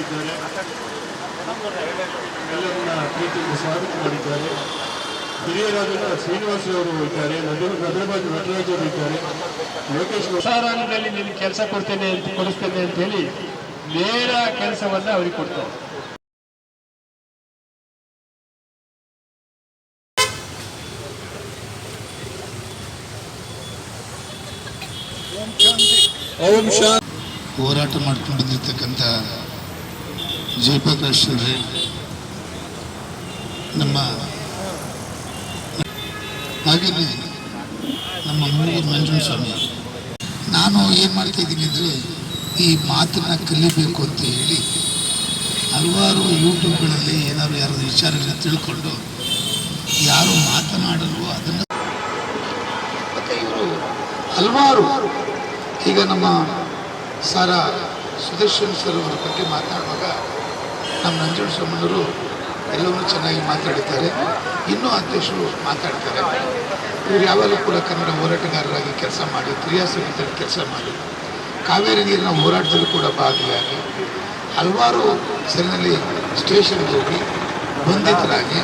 ಇದ್ದಾರೆ ಎಲ್ಲರನ್ನ ಪ್ರೀತಿಯಿಂದ ಸ್ವಾಗತ ಮಾಡಿದ್ದಾರೆ ಹಿರಿಯರಾದ ಶ್ರೀನಿವಾಸ ಅವರು ಇದ್ದಾರೆ ನಗರಬಾಜು ನಟರಾಜ್ ಅವರು ಇದ್ದಾರೆ. ಲೋಕೇಶ್ ಪ್ರಸಾರಾಂಗದಲ್ಲಿ ನಿನಗೆ ಕೆಲಸ ಕೊಡ್ತೇನೆ ಅಂತ ಕೊಡಿಸ್ತೇನೆ ಅಂತ ಹೇಳಿ ನೇರ ಕೆಲಸವನ್ನ ಅವ್ರಿಗೆ ಕೊಡ್ತಾರೆ. ಓಂ ಶಾಂತಿ. ಹೋರಾಟ ಮಾಡ್ಕೊಂಡು ಬಂದಿರತಕ್ಕಂಥ ಜಯಪ್ರಕಾಶ್ ಅವರೇ ನಮ್ಮ ಹಾಗೆಯೇ ನಮ್ಮ ಮೂರು ನಂಜುಂಡ ಸ್ವಾಮಿ, ನಾನು ಏನು ಮಾಡ್ತಾ ಇದ್ದೀನಿ ಅಂದರೆ ಈ ಮಾತನ್ನು ಕಲಿಬೇಕು ಅಂತ ಹೇಳಿ ಹಲವಾರು ಯೂಟ್ಯೂಬ್ಗಳಲ್ಲಿ ಏನಾದ್ರು ಯಾರಾದ್ರು ವಿಚಾರಗಳನ್ನ ತಿಳ್ಕೊಂಡು ಯಾರು ಮಾತನಾಡಲು ಅದನ್ನು ಮತ್ತು ಇವರು ಹಲವಾರು ಈಗ ನಮ್ಮ ಸಾರ ಸುದರ್ಶನ್ ಸರ್ ಅವರ ಬಗ್ಗೆ ಮಾತನಾಡುವಾಗ ನಮ್ಮ ನಂಜುಂಡ ಸ್ವಾಮಣ್ಣವರು ಎಲ್ಲವನ್ನೂ ಚೆನ್ನಾಗಿ ಮಾತಾಡಿದ್ದಾರೆ. ಇನ್ನೂ ಅಧ್ಯಕ್ಷರು ಮಾತಾಡ್ತಾರೆ. ಇವರು ಯಾವಾಗಲೂ ಕೂಡ ಕನ್ನಡ ಹೋರಾಟಗಾರರಾಗಿ ಕೆಲಸ ಮಾಡಿ ಕ್ರಿಯಾ ಸಮಿತಿಯಲ್ಲಿ ಕೆಲಸ ಮಾಡಿ. ಕಾವೇರಿ ನೀರಿನ ಹೋರಾಟದಲ್ಲಿ ಕೂಡ ಭಾಗಿಯಾಗಿ ಹಲವಾರು ಸರಿನಲ್ಲಿ ಸ್ಟೇಷನ್ಗೆ ಹೋಗಿ ಬಂಧಿತರಾಗಿ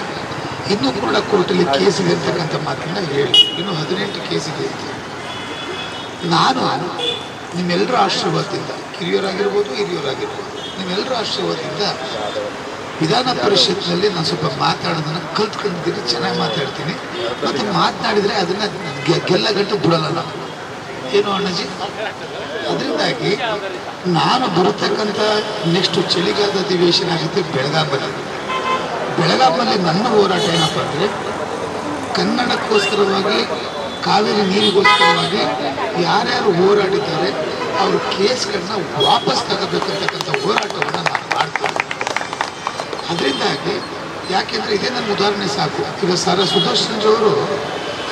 ಇನ್ನೂ ಕೂಡ ಕೋರ್ಟಲ್ಲಿ ಕೇಸಿದೆ ಅಂತಕ್ಕಂಥ ಮಾತನ್ನು ಹೇಳಿ. ಇನ್ನು ಹದಿನೆಂಟು ಕೇಸಿದೆ ಅಂತ. ನಾನು ನಿಮ್ಮೆಲ್ಲರ ಆಶೀರ್ವಾದದಿಂದ, ಕಿರಿಯರಾಗಿರ್ಬೋದು, ಹಿರಿಯರಾಗಿರ್ಬೋದು, ನಿಮ್ಮೆಲ್ಲರ ಆಶೀರ್ವಾದದಿಂದ ವಿಧಾನ ಪರಿಷತ್ನಲ್ಲಿ ನಾನು ಸ್ವಲ್ಪ ಮಾತಾಡೋದನ್ನು ಕಲ್ತ್ಕೊಂಡಿದ್ದೀನಿ ಚೆನ್ನಾಗಿ ಮಾತಾಡ್ತೀನಿ. ಮತ್ತು ಮಾತನಾಡಿದರೆ ಅದನ್ನು ಗೆಲ್ಲ ಗಂಟು ಬಿಡಲ್ಲ ಏನು ಅಣ್ಣಜಿ? ಅದರಿಂದಾಗಿ ನಾನು ಬರತಕ್ಕಂಥ ನೆಕ್ಸ್ಟ್ ಚಳಿಗಾಲದ ಅಧಿವೇಶನ ಆಗುತ್ತೆ ಬೆಳಗಾಮಲ್ಲಿ ಬೆಳಗಾಂಬಲ್ಲಿ ನನ್ನ ಹೋರಾಟ ಏನಪ್ಪ ಅಂದರೆ, ಕನ್ನಡಕ್ಕೋಸ್ಕರವಾಗಿ, ಕಾವೇರಿ ನೀರಿಗೋಸ್ಕರವಾಗಿ ಯಾರ್ಯಾರು ಹೋರಾಡಿದ್ದಾರೆ, ಅವ್ರ ಕೇಸ್ಗಳನ್ನ ವಾಪಸ್ ತಗೋಬೇಕಂತಕ್ಕಂಥ ಹೋರಾಟವನ್ನು ನಾನು ಮಾಡ್ತೀನಿ ಅದರಿಂದಾಗಿ ಯಾಕೆಂದರೆ ಇದೇ ನನ್ನ ಉದಾಹರಣೆ ಸಾಕು. ಈಗ ಸರ ಸುದರ್ಶನ್ರವರು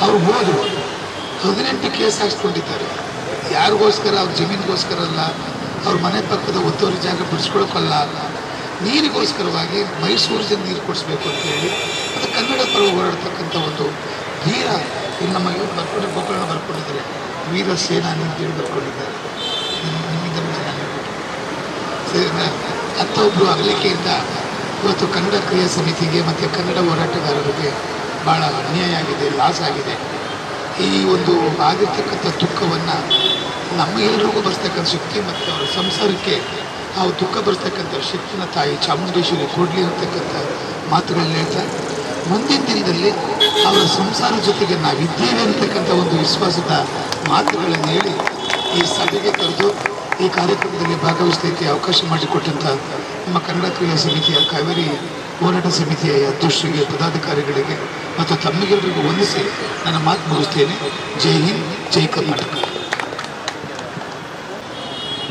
ಅವ್ರು ಹೋದರು. ಹದಿನೆಂಟು ಕೇಸ್ ಹಾಕ್ಸ್ಕೊಂಡಿದ್ದಾರೆ. ಯಾರಿಗೋಸ್ಕರ? ಅವ್ರ ಜಮೀನಿಗೋಸ್ಕರ ಅಲ್ಲ. ಅವ್ರ ಮನೆ ಪಕ್ಕದ ಒತ್ತುವರಿ ಜಾಗ ಬಿಡಿಸ್ಕೊಳಕ್ಕಲ್ಲ. ನೀರಿಗೋಸ್ಕರವಾಗಿ ಮೈಸೂರು ಜನ ನೀರು ಕೊಡಿಸ್ಬೇಕು ಅಂತ ಹೇಳಿ ಅದು ಕನ್ನಡ ಪರ ಹೋರಾಡ್ತಕ್ಕಂಥ ಒಂದು ವೀರ ಇಲ್ಲಿ ನಮ್ಮ ಇವ್ರು ಬರ್ಕೊಂಡು, ಗೋಕರ್ಣ ಬರ್ಕೊಂಡಿದ್ದಾರೆ. ವೀರ ಸೇನಾನಿ ಅಂತ ಹೇಳಿ ಬರ್ಕೊಂಡಿದ್ದಾರೆ. ಸರಿ ಸರಿನಾ? ಅಗಲಿಕೆಯಿಂದ ಇವತ್ತು ಕನ್ನಡ ಕ್ರಿಯಾ ಸಮಿತಿಗೆ ಮತ್ತು ಕನ್ನಡ ಹೋರಾಟಗಾರರಿಗೆ ಭಾಳ ಅನ್ಯಾಯ ಆಗಿದೆ, ಲಾಸ್ ಆಗಿದೆ. ಈ ಒಂದು ಆಗಿರ್ತಕ್ಕಂಥ ದುಃಖವನ್ನು ನಮ್ಮ ಎಲ್ರಿಗೂ ಬರ್ತಕ್ಕಂಥ ಶಕ್ತಿ ಮತ್ತು ಅವರ ಸಂಸಾರಕ್ಕೆ ಆ ದುಃಖ ಬರ್ತಕ್ಕಂಥ ಶಕ್ತಿನ ತಾಯಿ ಚಾಮುಂಡೇಶ್ವರಿ ಕೊಡಲಿ ಅಂತಕ್ಕಂಥ ಮಾತುಗಳನ್ನ ಹೇಳ್ತಾ, ಮುಂದಿನ ದಿನದಲ್ಲಿ ಅವರ ಸಂಸಾರ ಜೊತೆಗೆ ನಾವಿದ್ದೇವೆ ಅಂತಕ್ಕಂಥ ಒಂದು ವಿಶ್ವಾಸದ ಮಾತುಗಳನ್ನು ಹೇಳಿ ಈ ಸಭೆಗೆ ಕರೆದು ಈ ಕಾರ್ಯಕ್ರಮದಲ್ಲಿ ಭಾಗವಹಿಸಲಿಕ್ಕೆ ಅವಕಾಶ ಮಾಡಿಕೊಟ್ಟಂತಹ ನಮ್ಮ ಕನ್ನಡ ಕ್ರಿಯಾ ಸಮಿತಿಯ ಕಾವೇರಿ ಹೋರಾಟ ಸಮಿತಿಯ ಅಧ್ಯಕ್ಷರಿಗೆ, ಪದಾಧಿಕಾರಿಗಳಿಗೆ ಮತ್ತು ತಮ್ಮಿಗೆಲ್ಲರಿಗೂ ವಂದಿಸಿ ನನ್ನ ಮಾತು ಮುಗಿಸ್ತೇನೆ. ಜೈ ಹಿಂದ್, ಜೈ ಕರ್ನಾಟಕ.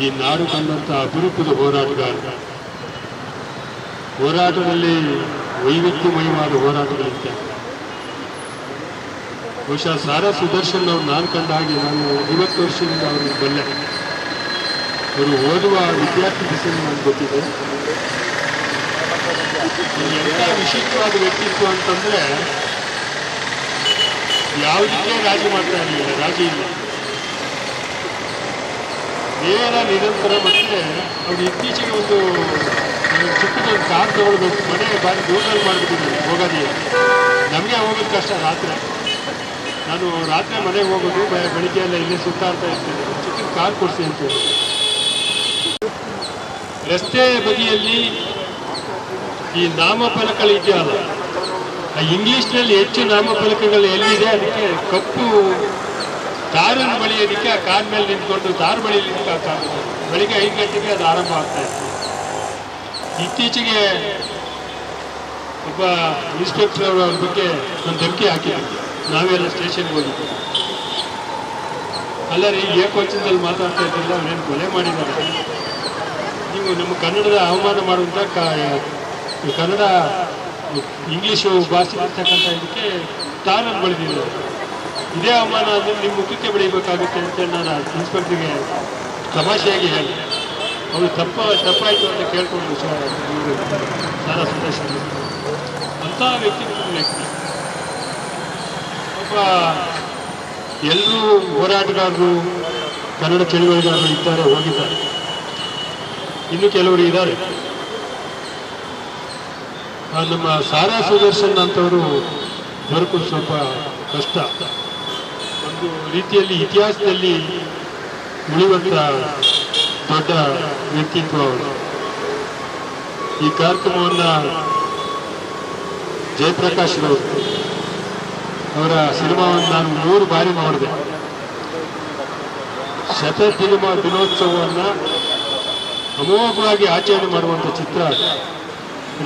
ಈ ನಾಡು ಕಂಡಂತ ಅಪರೂಪದ ಹೋರಾಟಗಾರ. ಹೋರಾಟದಲ್ಲಿ ವೈವಿಧ್ಯಮಯವಾದ ಹೋರಾಟಗಳಿದ್ದ. ಬಹುಶಃ ಸಾರಾ ಸುದರ್ಶನ್ ಅವ್ರು ನಾನು ಕಂಡ ಹಾಗೆ ನಾನು ಐವತ್ತು ವರ್ಷದಿಂದ ಅವ್ರಿಗೆ ಬಲ್ಲೆ. ಅವರು ಓದುವ ವಿದ್ಯಾರ್ಥಿ ದಿಸೆಯಲ್ಲಿ ನನಗೆ ಗೊತ್ತಿದೆ. ಎಂಥ ವಿಶಿಷ್ಟವಾದ ವ್ಯಕ್ತಿತ್ವ ಅಂತಂದ್ರೆ ಯಾವುದಕ್ಕೆ ರಾಜಿ ಮಾಡ್ತಾ ಇರಲಿಲ್ಲ, ರಾಜಿ ಇಲ್ಲ. ನೇರ ನಿರಂತರ ಮತ್ತೆ ಅವ್ರು ಇತ್ತೀಚೆಗೆ ಒಂದು ಚಿಕ್ಕದೊಂದು ಕಾರ್ ತಗೊಳ್ಬೇಕು, ಮನೆ ಬಾರಿ ದೂರದಲ್ಲಿ ಮಾಡಿಬಿಟ್ಟಿದ್ದಾರೆ ಹೋಗೋದಿ ನಮಗೆ ಹೋಗೋದು ಕಷ್ಟ, ರಾತ್ರಿ. ನಾನು ರಾತ್ರಿ ಮನೆಗೆ ಹೋಗೋದು ಬೆಳಿಗ್ಗೆ ಎಲ್ಲ ಇಲ್ಲೇ ಸುತ್ತಾಡ್ತಾ ಇರ್ತೀನಿ. ಚಿಕ್ಕದ ಕಾರ್ ಕೊಡಿಸಿ ಅಂತ ಹೇಳಿ. ರಸ್ತೆ ಬದಿಯಲ್ಲಿ ಈ ನಾಮಫಲಕಗಳಿದೆಯಲ್ಲ ಆ ಇಂಗ್ಲೀಷ್ನಲ್ಲಿ ಹೆಚ್ಚು ನಾಮಫಲಕಗಳು ಎಲ್ಲಿದೆ? ಅದಕ್ಕೆ ಕಪ್ಪು ತಾರನ್ನು ಬಳಿಯೋದಕ್ಕೆ ಆ ಕಾರ್ ಮೇಲೆ ನಿಂತ್ಕೊಂಡು ತಾರು ಬಳಿಯೋದಕ್ಕೆ ಆ ಕಾರ್ ಬೆಳಿಗ್ಗೆ ಐದು ಗಂಟೆಗೆ ಅದು ಆರಂಭ ಆಗ್ತಾ ಇತ್ತು. ಇತ್ತೀಚೆಗೆ ಒಬ್ಬ ಇನ್ಸ್ಪೆಕ್ಟರ್ ಅವರ ಬಗ್ಗೆ ಒಂದು ಧಮಕಿ ಹಾಕಿದ್ರು. ನಾವೆಲ್ಲ ಸ್ಟೇಷನ್ಗೆ ಹೋಗಿದ್ದೆ ಅಲ್ಲ ರೀ ಏಕವಚನದಲ್ಲಿ ಮಾತಾಡ್ತಾ ಇದ್ದಿಲ್ಲ ಅವ್ರೇನು ಕೊಲೆ ಮಾಡಿದ್ದಾರೆ? ನೀವು ನಮ್ಮ ಕನ್ನಡದ ಅವಮಾನ ಮಾಡುವಂಥ ಕನ್ನಡ, ಇಂಗ್ಲೀಷು ಭಾಷೆ ಇರ್ತಕ್ಕಂಥ ಇದಕ್ಕೆ ತಾನನ್ನು ಬಳಿದಿದ್ದೆ ಇದೇ ಅವಮಾನ ಅಂದರೆ ನಿಮ್ಮ ಮುಖಕ್ಕೆ ಬೆಳಿಬೇಕಾಗುತ್ತೆ ಅಂತ ನಾನು ಇನ್ಸ್ಪೆಕ್ಟರ್ಗೆ ತಮಾಷೆಯಾಗಿ ಹೇಳಿ ಅವರು ತಪ್ಪ, ತಪ್ಪಾಯಿತು ಅಂತ ಕೇಳ್ಕೊಂಡು ಸರ್ ಸಾರ ಅವರು. ಅಂಥ ವ್ಯಕ್ತಿ ವ್ಯಕ್ತಿ ಒಬ್ಬ ಎಲ್ಲರೂ ಹೋರಾಟಗಾರರು, ಕನ್ನಡ ಚಳುವಳಿಗಾರರು ಇದ್ದಾರೆ, ಹೋಗಿದ್ದಾರೆ. ಇನ್ನು ಕೆಲವರು ಇದ್ದಾರೆ. ನಮ್ಮ ಸಾರಾ ಸುದರ್ಶನ್ ಅಂತವರು ದೊರಕೋದು ಸ್ವಲ್ಪ ಕಷ್ಟ. ಒಂದು ರೀತಿಯಲ್ಲಿ ಇತಿಹಾಸದಲ್ಲಿ ಉಳಿಯುವಂಥ ದೊಡ್ಡ ವ್ಯಕ್ತಿತ್ವ ಅವರು ಈ ಕಾರ್ಯಕ್ರಮವನ್ನು ಜಯಪ್ರಕಾಶ್ ಅವರು ಅವರ ಸಿನಿಮಾವನ್ನು ನಾನು ಮೂರು ಬಾರಿ ಮಾಡಿದೆ. ಶತ ಸಿನಿಮಾ ದಿನೋತ್ಸವವನ್ನು ಅಮೋಘವಾಗಿ ಆಚರಣೆ ಮಾಡುವಂಥ ಚಿತ್ರ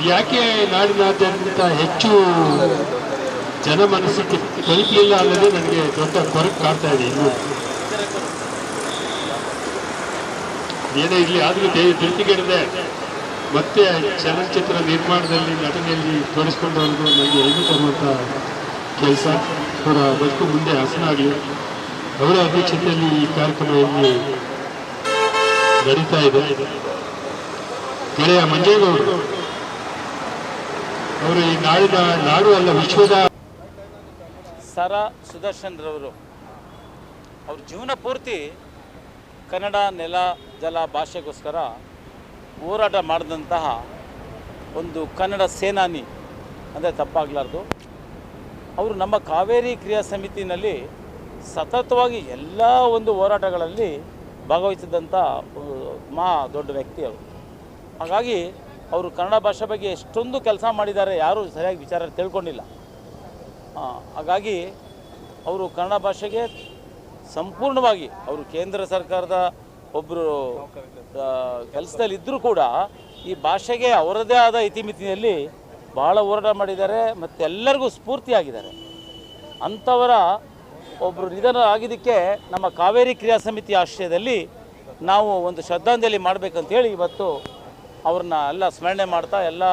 ಯಾಕೆ ನಾಡಿನಾದ್ಯಂತ ಹೆಚ್ಚು ಜನ ಮನಸ್ಸಿಗೆ ತಲುಪಲಿಲ್ಲ ಅನ್ನೋದೇ ನನಗೆ ದೊಡ್ಡ ಕೊರಕು ಕಾಡ್ತಾ ಇದೆ ಇನ್ನು. ಏನೇ ಇರಲಿ, ಆದರೂ ಧೃತಿಗೆಡದೆ ಮತ್ತೆ ಚಲನಚಿತ್ರ ನಿರ್ಮಾಣದಲ್ಲಿ, ನಟನೆಯಲ್ಲಿ ತೋರಿಸ್ಕೊಂಡವ್ರಿಗೂ ನನಗೆ ಹೆಮ್ಮೆ ತರುವಂಥ ಕೆಲಸ. ಅವರ ಬದುಕು ಮುಂದೆ ಹಸನಾಗಲಿ. ಅವರ ಅಧ್ಯಕ್ಷತೆಯಲ್ಲಿ ಈ ಕಾರ್ಯಕ್ರಮ ಇಲ್ಲಿ ನಡೀತಾ ಇದೆ. ಗೆಳೆಯ ಮಂಜೇಗೌಡರು ಅವರು ಈ ನಾಡಿನ ನಾಡು ಅಲ್ಲ, ವಿಶ್ವದ ಸರ ಸುದರ್ಶನ್ ರವರು. ಅವ್ರ ಜೀವನ ಪೂರ್ತಿ ಕನ್ನಡ ನೆಲ, ಜಲ ಭಾಷೆಗೋಸ್ಕರ ಹೋರಾಟ ಮಾಡಿದಂತಹ ಒಂದು ಕನ್ನಡ ಸೇನಾನಿ, ಅಂದರೆ ತಪ್ಪಾಗಲಾರ್ದು. ಅವರು ನಮ್ಮ ಕಾವೇರಿ ಕ್ರಿಯಾ ಸಮಿತಿನಲ್ಲಿ ಸತತವಾಗಿ ಎಲ್ಲ ಒಂದು ಹೋರಾಟಗಳಲ್ಲಿ ಭಾಗವಹಿಸಿದಂಥ ಮಾ ದೊಡ್ಡ ವ್ಯಕ್ತಿ ಅವರು. ಹಾಗಾಗಿ ಅವರು ಕನ್ನಡ ಭಾಷೆ ಬಗ್ಗೆ ಎಷ್ಟೊಂದು ಕೆಲಸ ಮಾಡಿದ್ದಾರೆ ಯಾರೂ ಸರಿಯಾಗಿ ವಿಚಾರ ತಿಳ್ಕೊಂಡಿಲ್ಲ. ಹಾಗಾಗಿ ಅವರು ಕನ್ನಡ ಭಾಷೆಗೆ ಸಂಪೂರ್ಣವಾಗಿ ಅವರು ಕೇಂದ್ರ ಸರ್ಕಾರದ ಒಬ್ಬರು ಕೆಲಸದಲ್ಲಿ ಇದ್ದರೂ ಕೂಡ ಈ ಭಾಷೆಗೆ ಅವರದೇ ಆದ ಇತಿಮಿತಿಯಲ್ಲಿ ಭಾಳ ಹೋರಾಟ ಮಾಡಿದ್ದಾರೆ ಮತ್ತು ಎಲ್ಲರಿಗೂ ಸ್ಫೂರ್ತಿಯಾಗಿದ್ದಾರೆ. ಅಂಥವರ ಒಬ್ಬರು ನಿಧನ ಆಗಿದ್ದಕ್ಕೆ ನಮ್ಮ ಕಾವೇರಿ ಕ್ರಿಯಾ ಸಮಿತಿ ಆಶ್ರಯದಲ್ಲಿ ನಾವು ಒಂದು ಶ್ರದ್ಧಾಂಜಲಿ ಮಾಡಬೇಕಂತೇಳಿ ಇವತ್ತು ಅವ್ರನ್ನ ಎಲ್ಲ ಸ್ಮರಣೆ ಮಾಡ್ತಾ ಎಲ್ಲ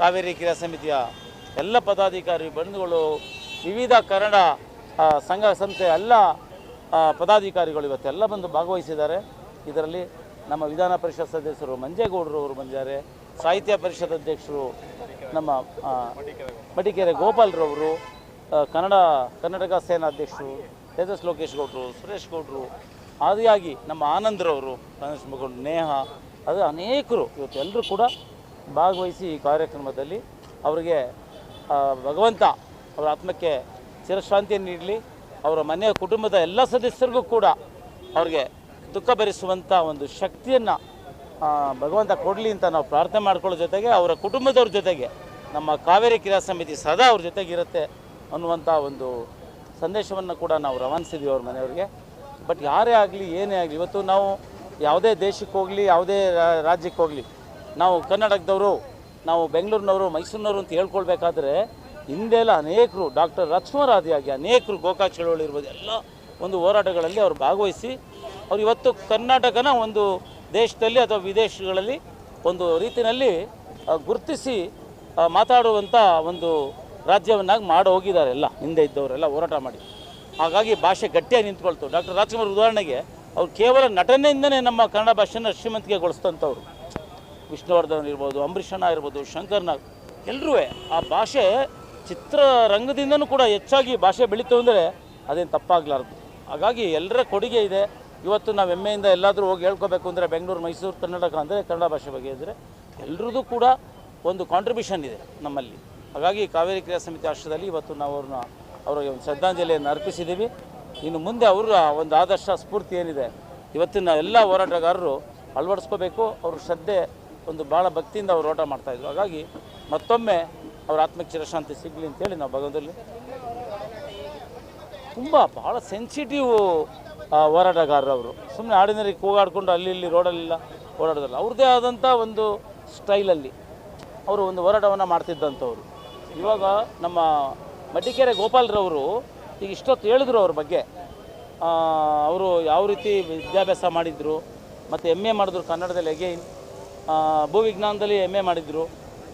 ಕಾವೇರಿ ಕ್ರಿಯಾ ಸಮಿತಿಯ ಎಲ್ಲ ಪದಾಧಿಕಾರಿ ಬಂಧುಗಳು, ವಿವಿಧ ಕನ್ನಡ ಸಂಘ ಸಂಸ್ಥೆ ಎಲ್ಲ ಪದಾಧಿಕಾರಿಗಳು ಇವತ್ತೆಲ್ಲ ಬಂದು ಭಾಗವಹಿಸಿದ್ದಾರೆ. ಇದರಲ್ಲಿ ನಮ್ಮ ವಿಧಾನ ಪರಿಷತ್ ಸದಸ್ಯರು ಮಂಜೇಗೌಡರು ಅವರು ಬಂದಿದ್ದಾರೆ, ಸಾಹಿತ್ಯ ಪರಿಷತ್ ಅಧ್ಯಕ್ಷರು ನಮ್ಮ ಮಡಿಕೆರೆ ಗೋಪಾಲ್ರವರು ಕನ್ನಡ, ಕರ್ನಾಟಕ ಸೇನಾ ಅಧ್ಯಕ್ಷರು, ತೇಜಸ್ ಲೋಕೇಶ್ ಗೌಡರು, ಸುರೇಶ್ ಗೌಡರು ಆದಿಯಾಗಿ ನಮ್ಮ ಆನಂದ್ರವರು ಗಣೇಶ್ ಮಗೌಡ್ ನೇಹ, ಅದು ಅನೇಕರು ಇವತ್ತು ಎಲ್ಲರೂ ಕೂಡ ಭಾಗವಹಿಸಿ ಈ ಕಾರ್ಯಕ್ರಮದಲ್ಲಿ ಅವರಿಗೆ ಭಗವಂತ ಅವರ ಆತ್ಮಕ್ಕೆ ಚಿರಶಾಂತಿಯನ್ನು ನೀಡಲಿ. ಅವರ ಮನೆಯ ಕುಟುಂಬದ ಎಲ್ಲ ಸದಸ್ಯರಿಗೂ ಕೂಡ ಅವ್ರಿಗೆ ದುಃಖ ಭರಿಸುವಂಥ ಒಂದು ಶಕ್ತಿಯನ್ನು ಭಗವಂತ ಕೊಡಲಿ ಅಂತ ನಾವು ಪ್ರಾರ್ಥನೆ ಮಾಡ್ಕೊಳ್ಳೋ ಜೊತೆಗೆ ಅವರ ಕುಟುಂಬದವ್ರ ಜೊತೆಗೆ ನಮ್ಮ ಕಾವೇರಿ ಕ್ರಿಯಾ ಸಮಿತಿ ಸದಾ ಅವ್ರ ಜೊತೆಗಿರುತ್ತೆ ಅನ್ನುವಂಥ ಒಂದು ಸಂದೇಶವನ್ನು ಕೂಡ ನಾವು ರವಾನಿಸಿದ್ವಿ ಅವ್ರ ಮನೆಯವ್ರಿಗೆ. ಬಟ್ ಯಾರೇ ಆಗಲಿ, ಏನೇ ಆಗಲಿ, ಇವತ್ತು ನಾವು ಯಾವುದೇ ದೇಶಕ್ಕೆ ಹೋಗಲಿ, ಯಾವುದೇ ರಾಜ್ಯಕ್ಕೆ ಹೋಗಲಿ, ನಾವು ಕರ್ನಾಟಕದವರು, ನಾವು ಬೆಂಗಳೂರಿನವರು, ಮೈಸೂರಿನವರು ಅಂತ ಹೇಳ್ಕೊಳ್ಬೇಕಾದ್ರೆ ಹಿಂದೆಲ್ಲ ಅನೇಕರು, ಡಾಕ್ಟರ್ ಲಕ್ಷ್ಮರಾದಿಯಾಗಿ ಅನೇಕರು ಗೋಕಾಕ್ ಚಳವಳಿ ಇರ್ಬೋದು, ಎಲ್ಲ ಒಂದು ಹೋರಾಟಗಳಲ್ಲಿ ಅವರು ಭಾಗವಹಿಸಿ, ಅವ್ರು ಇವತ್ತು ಕರ್ನಾಟಕನ ಒಂದು ದೇಶದಲ್ಲಿ ಅಥವಾ ವಿದೇಶಗಳಲ್ಲಿ ಒಂದು ರೀತಿಯಲ್ಲಿ ಗುರುತಿಸಿ ಮಾತಾಡುವಂಥ ಒಂದು ರಾಜ್ಯವನ್ನಾಗಿ ಮಾಡಿ ಹೋಗಿದ್ದಾರೆ ಎಲ್ಲ, ಹಿಂದೆ ಇದ್ದವರೆಲ್ಲ ಹೋರಾಟ ಮಾಡಿ. ಹಾಗಾಗಿ ಭಾಷೆ ಗಟ್ಟಿಯಾಗಿ ನಿಂತ್ಕೊಳ್ತು. ಡಾಕ್ಟರ್ ರಾಜ್ಕುಮಾರ್ ಉದಾಹರಣೆಗೆ, ಅವ್ರು ಕೇವಲ ನಟನೆಯಿಂದನೇ ನಮ್ಮ ಕನ್ನಡ ಭಾಷೆನ ಶ್ರೀಮಂತಿಕೆಗೊಳಿಸ್ತಂಥವ್ರು ವಿಷ್ಣುವರ್ಧನ್ ಇರ್ಬೋದು ಅಂಬರೀಷಣ್ಣ ಇರ್ಬೋದು ಶಂಕರ್ನಾಗ್ ಎಲ್ಲರೂ ಆ ಭಾಷೆ ಚಿತ್ರರಂಗದಿಂದನೂ ಕೂಡ ಹೆಚ್ಚಾಗಿ ಭಾಷೆ ಬೆಳೀತು ಅಂದರೆ ಅದೇನು ತಪ್ಪಾಗಲಾರ್ದು. ಹಾಗಾಗಿ ಎಲ್ಲರ ಕೊಡುಗೆ ಇದೆ. ಇವತ್ತು ನಾವು ಹೆಮ್ಮೆಯಿಂದ ಎಲ್ಲಾದರೂ ಹೋಗಿ ಹೇಳ್ಕೋಬೇಕು ಅಂದರೆ ಬೆಂಗಳೂರು, ಮೈಸೂರು, ಕರ್ನಾಟಕ ಅಂದರೆ ಕನ್ನಡ ಭಾಷೆ ಬಗ್ಗೆ ಇದ್ದರೆ ಎಲ್ಲರದ್ದು ಕೂಡ ಒಂದು ಕಾಂಟ್ರಿಬ್ಯೂಷನ್ ಇದೆ ನಮ್ಮಲ್ಲಿ. ಹಾಗಾಗಿ ಕಾವೇರಿ ಕ್ರಿಯಾ ಸಮಿತಿ ಆಶ್ರಯದಲ್ಲಿ ಇವತ್ತು ನಾವು ಅವ್ರನ್ನ ಅವರಿಗೆ ಒಂದು ಶ್ರದ್ಧಾಂಜಲಿಯನ್ನು ಅರ್ಪಿಸಿದ್ದೀವಿ. ಇನ್ನು ಮುಂದೆ ಅವರ ಒಂದು ಆದರ್ಶ ಸ್ಫೂರ್ತಿ ಏನಿದೆ, ಇವತ್ತಿನ ಎಲ್ಲ ಹೋರಾಟಗಾರರು ಅಳವಡಿಸ್ಕೋಬೇಕು. ಅವ್ರ ಶ್ರದ್ಧೆ ಒಂದು ಭಾಳ ಭಕ್ತಿಯಿಂದ ಅವರು ಓಟ ಮಾಡ್ತಾಯಿದ್ರು ಹಾಗಾಗಿ ಮತ್ತೊಮ್ಮೆ ಅವ್ರ ಆತ್ಮಕ್ಕೆ ಚಿರಶಾಂತಿ ಸಿಗಲಿ ಅಂತೇಳಿ ನಾವು ಭಗವಂತಲ್ಲಿ ತುಂಬ ಭಾಳ ಸೆನ್ಸಿಟಿವ್ ಹೋರಾಟಗಾರರು ಅವರು. ಸುಮ್ಮನೆ ಆರ್ಡಿನರಿ ಕೂಗಾಡಿಕೊಂಡು ಅಲ್ಲಿ ಇಲ್ಲಿ ರೋಡಲ್ಲೆಲ್ಲ ಓಡಾಡೋದಲ್ಲ ಅವ್ರದ್ದೇ ಆದಂಥ ಒಂದು ಸ್ಟೈಲಲ್ಲಿ ಅವರು ಒಂದು ಹೋರಾಟವನ್ನು ಮಾಡ್ತಿದ್ದಂಥವ್ರು. ಇವಾಗ ನಮ್ಮ ಮಡಿಕೇರೆ ಗೋಪಾಲ್ರವರು ಈಗ ಇಷ್ಟೊತ್ತು ಹೇಳಿದ್ರು ಅವ್ರ ಬಗ್ಗೆ. ಅವರು ಯಾವ ರೀತಿ ವಿದ್ಯಾಭ್ಯಾಸ ಮಾಡಿದರು, ಮತ್ತು ಎಂ ಎ ಮಾಡಿದ್ರು ಕನ್ನಡದಲ್ಲಿ ಅಗೈನ್ ಭೂವಿಜ್ಞಾನದಲ್ಲಿ ಎಂ ಎ ಮಾಡಿದರು,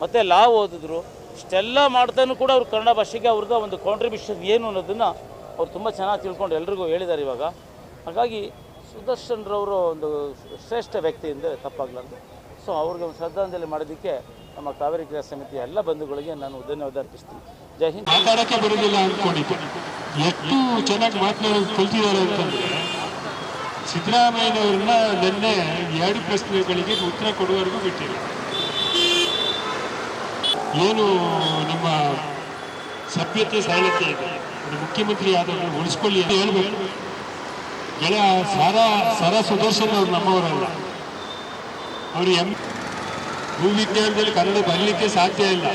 ಮತ್ತು ಲಾ ಓದಿದ್ರು, ಇಷ್ಟೆಲ್ಲ ಮಾಡ್ತಾನೂ ಕೂಡ ಅವ್ರು ಕನ್ನಡ ಭಾಷೆಗೆ ಅವ್ರದ್ದು ಒಂದು ಕಾಂಟ್ರಿಬ್ಯೂಷನ್ ಏನು ಅನ್ನೋದನ್ನು ಅವ್ರು ತುಂಬ ಚೆನ್ನಾಗಿ ತಿಳ್ಕೊಂಡು ಎಲ್ರಿಗೂ ಹೇಳಿದ್ದಾರೆ ಇವಾಗ. ಹಾಗಾಗಿ ಸುದರ್ಶನ್ರವರು ಒಂದು ಶ್ರೇಷ್ಠ ವ್ಯಕ್ತಿ ತಪ್ಪಾಗಲಾರ್ದು. ಸೊ ಅವ್ರಿಗೆ ಒಂದು ಶ್ರದ್ಧಾಂಜಲಿ ಮಾಡೋದಕ್ಕೆ ನಮ್ಮ ಕಾವೇರಿ ಕ್ರಿಯಾ ಸಮಿತಿಯ ಎಲ್ಲ ಬಂಧುಗಳಿಗೆ ನಾನು ಧನ್ಯವಾದ ಅರ್ಪಿಸ್ತೀನಿ. ಜೈ ಹಿಂದ್. ಮಾತಾಡಕ್ಕೆ ಬರೋದಿಲ್ಲ ಅನ್ಕೊಂಡಿದ್ದೆ ಎಷ್ಟು ಚೆನ್ನಾಗಿ ಮಾತನಾಡೋದು ಕಲ್ತಿದ್ದಾರೆ ಅಂತಂದ್ರೆ, ಸಿದ್ದರಾಮಯ್ಯನವ್ರನ್ನ ನಿನ್ನೆ ಎರಡು ಪ್ರಶ್ನೆಗಳಿಗೆ ಉತ್ತರ ಕೊಡುವವರೆಗೂ ಬಿಟ್ಟಿಲ್ಲ. ಏನು ನಮ್ಮ ಸಭ್ಯತೆ ಸರಳತೆ ಇದೆ? ಮುಖ್ಯಮಂತ್ರಿ ಆದವರು ಉಳಿಸ್ಕೊಳ್ಳಿ ಅಂತ ಹೇಳ್ಬೇಕು. ಗೆಳೆಯ ಸಾರಾ, ಸರ ಸುದರ್ಶನ್ ಅವ್ರು ನಮ್ಮವರಲ್ಲ. ಅವರು ಎಂ ಭೂವಿಜ್ಞಾನದಲ್ಲಿ ಕನ್ನಡ ಬರಲಿಕ್ಕೆ ಸಾಧ್ಯ ಇಲ್ಲ.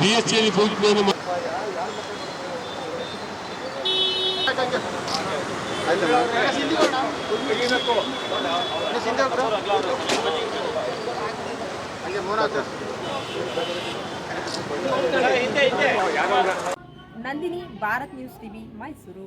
ಬಿ ಎಸ್ ಸಿ ಭೂವಿಜ್ಞಾನ ಮಾ- ನಂದಿನಿ, ಭಾರತ್ ನ್ಯೂಸ್ ಟಿವಿ, ಮೈಸೂರು.